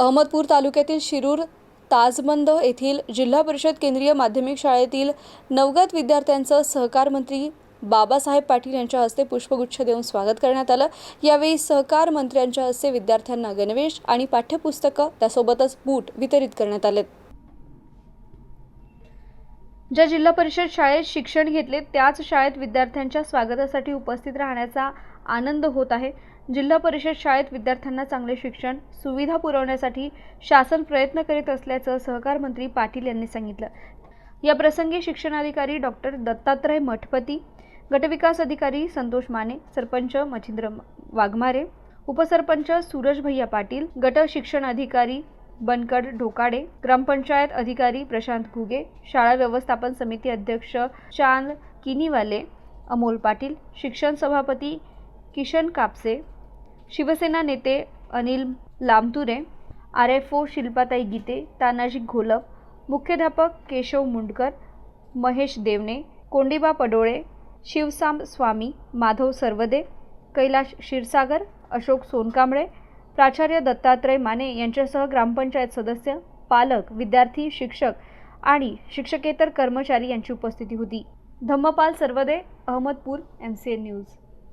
अहमदपूर तालुक्यातील शिरूर ताजमंद येथील जिल्हा परिषद केंद्रीय माध्यमिक शाळेतील नवगत विद्यार्थ्यांचं सहकार मंत्री बाबासाहेब पाटील यांच्या हस्ते पुष्पगुच्छ देऊन स्वागत करण्यात आलं. यावेळी सहकार मंत्र्यांच्या हस्ते विद्यार्थ्यांना गणवेश आणि पाठ्यपुस्तकं त्यासोबतच बूट वितरित करण्यात आले ज्या जिल्हा परिषद शाळेत शिक्षण घेतले त्याच शाळेत विद्यार्थ्यांच्या स्वागतासाठी उपस्थित राहण्याचा आनंद होत आहे. जिल्हा परिषद शाळेत विद्यार्थ्यांना चांगले शिक्षण सुविधा पुरवण्यासाठी शासन प्रयत्न करीत असल्याचं सहकार मंत्री पाटील यांनी सांगितलं. या प्रसंगी शिक्षणाधिकारी डॉक्टर दत्तात्रय मठपती गटविकास अधिकारी संतोष माने सरपंच मच्छिंद्र वाघमारे उपसरपंच सूरज भैया पाटील गट शिक्षण अधिकारी बनकड ढोकाडे ग्रामपंचायत अधिकारी प्रशांत घुगे शाळा व्यवस्थापन समिती अध्यक्ष चांद किनीवाले अमोल पाटील शिक्षण सभापती किशन कापसे शिवसेना नेते Anil Lamture R F O शिल्पाताई Gite Tanaji Gholap मुख्याध्यापक केशव मुंडकर महेश देवणे कोंडिबा पडोळे शिवसाम स्वामी माधव सर्वदे कैलाश क्षीरसागर अशोक सोनकांबळे प्राचार्य दत्तात्रय माने यांच्यासह ग्रामपंचायत सदस्य पालक विद्यार्थी शिक्षक आणि शिक्षकेतर कर्मचारी यांची उपस्थिती होती. Dhammapal Sarvade Ahmadpur M C N news